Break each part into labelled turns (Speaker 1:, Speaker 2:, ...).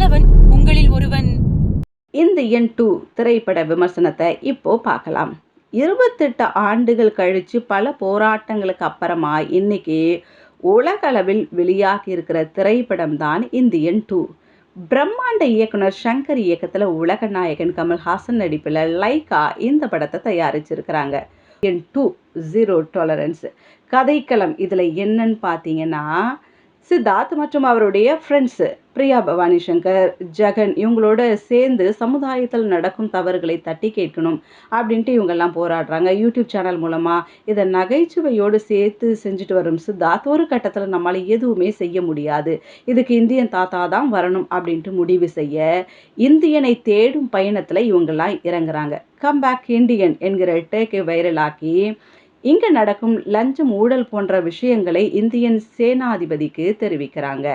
Speaker 1: நல்லவன் உங்களில் ஒருவன்.
Speaker 2: இந்த என் டூ திரைப்பட விமர்சனத்தை இப்போ பார்க்கலாம். இருபத்தெட்டு ஆண்டுகள் கழித்து பல போராட்டங்களுக்கு அப்புறமா இன்னைக்கு உலகளவில் வெளியாகி இருக்கிற திரைப்படம் தான் இந்தியன் டூ. பிரம்மாண்ட இயக்குனர் சங்கர் இயக்கத்தில் உலக நாயகன் கமல்ஹாசன் நடிப்பில் லைகா இந்த படத்தை தயாரிச்சிருக்கிறாங்க. என் டூ ஜீரோ டாலரன்ஸ் கதைக்களம் இதில் என்னன்னு பார்த்தீங்கன்னா சித்தார்த் மற்றும் அவருடைய ஃப்ரெண்ட்ஸு பிரியா பவானி சங்கர் ஜெகன் இவங்களோட சேர்ந்து சமுதாயத்தில் நடக்கும் தவறுகளை தட்டி கேட்கணும் அப்படின்ட்டு இவங்கெல்லாம் போராடுறாங்க. யூடியூப் சேனல் மூலமாக இதை நகைச்சுவையோடு சேர்த்து செஞ்சுட்டு வரும் சித்தார்த் ஒரு கட்டத்தில் நம்மளால் எதுவுமே செய்ய முடியாது. இதுக்கு இந்தியன் தாத்தா தான் வரணும் அப்படின்ட்டு முடிவு செய்ய இந்தியனை தேடும் பயணத்தில் இவங்கெல்லாம் இறங்குறாங்க. கம் பேக் இந்தியன் என்கிற டேக்கை வைரலாக்கி இங்கே நடக்கும் லஞ்சம் ஊழல் போன்ற விஷயங்களை இந்தியன் சேனாதிபதிக்கு தெரிவிக்கிறாங்க.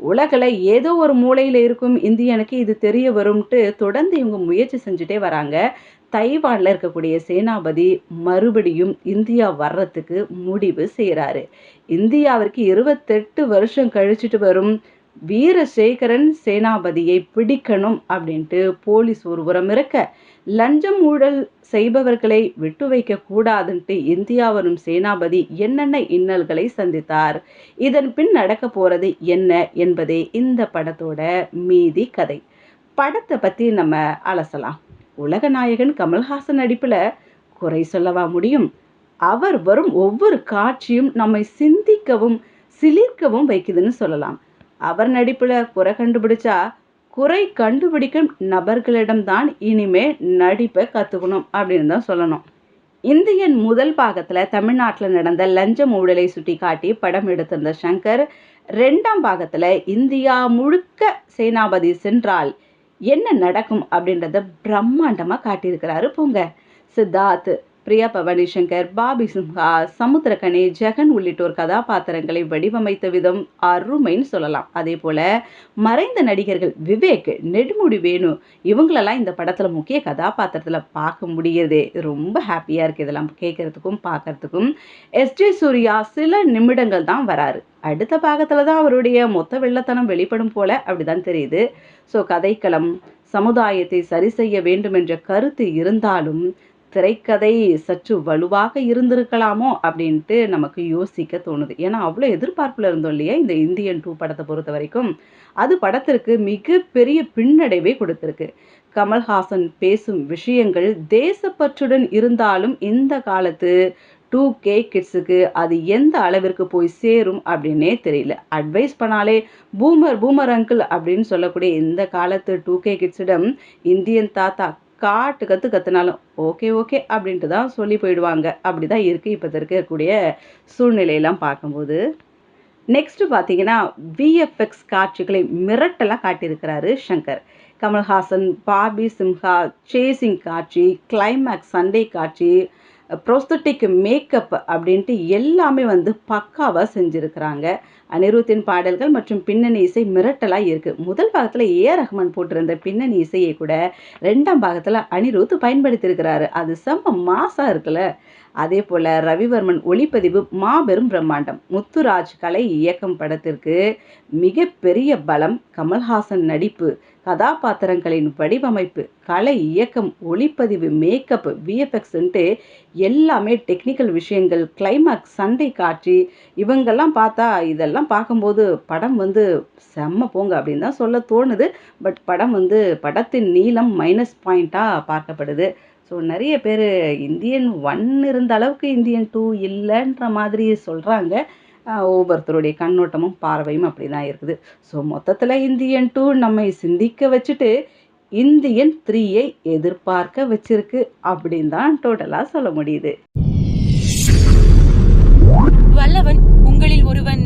Speaker 2: உலகில் ஏதோ ஒரு மூலையில் இருக்கும் இந்தியனுக்கு இது தெரிய வரும்ட்டு தொடர்ந்து இவங்க முயற்சி செஞ்சுட்டே வராங்க. தைவானில் இருக்கக்கூடிய சேனாபதி மறுபடியும் இந்தியா வர்றதுக்கு முடிவு செய்கிறாரு இந்தியாவிற்கு இருபத்தெட்டு வருஷம் கழிச்சிட்டு வரும் வீரசேகரன் சேனாபதியை பிடிக்கணும் அப்படின்ட்டு போலீஸ் ஒருபுறம் இருக்க லஞ்சம் ஊழல் செய்பவர்களை விட்டு வைக்க கூடாதுன்ட்டு இந்தியா வரும் சேனாபதி என்னென்ன இன்னல்களை சந்தித்தார்? இதன் பின் நடக்க போறது என்ன என்பதே இந்த படத்தோட மீதி கதை. படத்தை பத்தி நம்ம அலசலாம். உலக நாயகன் கமல்ஹாசன் நடிப்புல குறை சொல்லவா முடியும்? அவர் வரும் ஒவ்வொரு காட்சியும் நம்மை சிந்திக்கவும் சிலிர்க்கவும் வைக்குதுன்னு சொல்லலாம். அவர் நடிப்பில் குறை கண்டுபிடிச்சா குறை கண்டுபிடிக்கும் நபர்களிடம்தான் இனிமே நடிப்பை கற்றுக்கணும் அப்படின்னு தான் சொல்லணும். இந்தியன் முதல் பாகத்தில் தமிழ்நாட்டில் நடந்த லஞ்சம் ஊழலை சுட்டி காட்டி படம் எடுத்திருந்த சங்கர் ரெண்டாம் பாகத்தில் இந்தியா முழுக்க சேனாபதி சென்றால் என்ன நடக்கும் அப்படின்றத பிரம்மாண்டமாக காட்டியிருக்கிறாரு போங்க சித்தார்த் பிரியா பவானி சங்கர் பாபி சிம்ஹா சமுத்திரகனி ஜெகன் உள்ளிட்டோர் கதாபாத்திரங்களை வடிவமைத்த விதம் அருமைன்னு சொல்லலாம். அதே போல மறைந்த நடிகர்கள் விவேக் நெடுமுடி வேணு இவங்களெல்லாம் இந்த படத்தில் முக்கிய கதாபாத்திரத்தில் பார்க்க முடியுது ரொம்ப ஹாப்பியாக இருக்குது இதெல்லாம் கேட்குறதுக்கும் பார்க்கறதுக்கும். எஸ்ஜே சூர்யா சில நிமிடங்கள் தான் வராரு. அடுத்த பாகத்தில் தான் அவருடைய மொத்த வெள்ளத்தனம் வெளிப்படும் போல அப்படிதான் தெரியுது. ஸோ கதைக்களம் சமுதாயத்தை சரி செய்ய வேண்டும் என்ற கருத்து இருந்தாலும் திரைக்கதை சற்று வலுவாக இருந்திருக்கலாமோ அப்படின்ட்டு நமக்கு யோசிக்க தோணுது. ஏன்னா அவ்வளோ எதிர்பார்ப்பில் இருந்தோம் இல்லையா இந்த இந்தியன் டூ படத்தை பொறுத்த வரைக்கும். அது படத்திற்கு மிகப்பெரிய பின்னடைவை கொடுத்துருக்கு. கமல்ஹாசன் பேசும் விஷயங்கள் தேசப்பற்றுடன் இருந்தாலும் இந்த காலத்து டூ கே கிட்ஸுக்கு அது எந்த அளவிற்கு போய் சேரும் அப்படின்னே தெரியல. அட்வைஸ் பண்ணாலே பூமர் பூமர் அங்கிள் அப்படின்னு சொல்லக்கூடிய இந்த காலத்து டூ கே கிட்ஸிடம் இந்தியன் தாத்தா காட்டு கற்று கற்றுனாலும் ஓகே ஓகே அப்படின்ட்டு தான் சொல்லி போயிடுவாங்க. அப்படி தான் இருக்குது இப்போ இருக்கக்கூடிய சூழ்நிலையெல்லாம் பார்க்கும்போது. நெக்ஸ்ட் பார்த்தீங்கன்னா விஎஃப்எக்ஸ் காட்சிகளை மிரட்டலாக காட்டியிருக்கிறாரு சங்கர். கமல்ஹாசன் பாபி சிம்ஹா சேசிங் காட்சி கிளைமேக்ஸ் சண்டே காட்சி ப்ரோஸ்தட்டிக் மேக்கப் அப்படின்ட்டு எல்லாமே வந்து பக்காவாக செஞ்சுருக்கிறாங்க. அனிருத்தின் பாடல்கள் மற்றும் பின்னணி இசை மிரட்டலாக இருக்குது முதல் பாகத்தில் ஏ ரஹ்மான் போட்டிருந்த பின்னணி இசையை கூட ரெண்டாம் பாகத்தில் அனிருத் பயன்படுத்தியிருக்கிறாரு. அது செம்ம மாசாக இருக்குல்ல. அதே போல் ரவிவர்மன் ஒளிப்பதிவு மாபெரும் பிரம்மாண்டம். முத்துராஜ் கலை இயக்கம் படத்திற்கு மிகப்பெரிய பலம் கமல்ஹாசன் நடிப்பு கதாபாத்திரங்களின் வடிவமைப்பு கலை இயக்கம் ஒளிப்பதிவு மேக்கப் விஎஃப்எக்ஸ்ன்ட்டு எல்லாமே டெக்னிக்கல் விஷயங்கள் கிளைமேக்ஸ் சண்டை காட்சி இவங்கெல்லாம் பார்த்தா இதெல்லாம் பார்க்கும்போது படம் வந்து செம்ம போங்க அப்படின்னு தான் சொல்ல தோணுது. பட் படம் வந்து படத்தின் நீளம் மைனஸ் பாயிண்ட்டாக பார்க்கப்படுது. ஸோ நிறைய பேர் இந்தியன் ஒன் இருந்த அளவுக்கு இந்தியன் டூ இல்லைன்ற மாதிரி சொல்கிறாங்க ஒவ்வொருத்தருடைய கண்ணோட்டமும் பார்வையும் அப்படி தான் இருக்குது. ஸோ மொத்தத்தில் இந்தியன் டூ நம்மை சிந்திக்க வச்சுட்டு இந்தியன் த்ரீயை எதிர்பார்க்க வச்சிருக்கு அப்படின்னு தான் டோட்டலாக சொல்ல முடியுது.
Speaker 1: வல்லவன் உங்களில் ஒருவன்